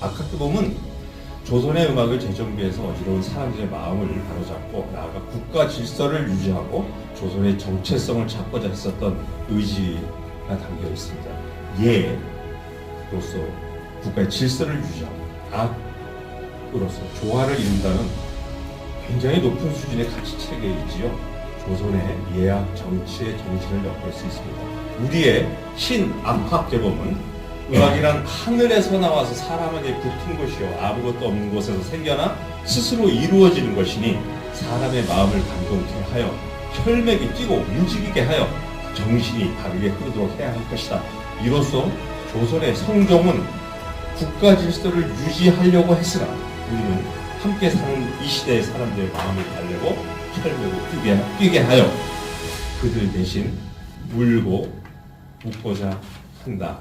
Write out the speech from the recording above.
악학교범은 조선의 음악을 재정비해서 어지러운 사람들의 마음을 바로잡고 나아가 국가 질서를 유지하고 조선의 정체성을 찾고자 했었던 의지가 담겨 있습니다. 예로서 국가의 질서를 유지하고 악으로서 조화를 이룬다는 굉장히 높은 수준의 가치 체계이지요. 조선의 예학 정치의 정신을 엿볼 수 있습니다. 우리의 신암학 개범은 음악이란 하늘에서 나와서 사람에게 붙은 것이요 아무것도 없는 곳에서 생겨나 스스로 이루어지는 것이니 사람의 마음을 감동케 하여 혈맥이 뛰고 움직이게 하여 정신이 바르게 흐르도록 해야 할 것이다. 이로써 조선의 성경은 국가 질서를 유지하려고 했으나 우리는 함께 사는 이 시대의 사람들의 마음을 달래고 혈맥을 뛰게, 뛰게 하여 그들 대신 물고 묶고자 한다.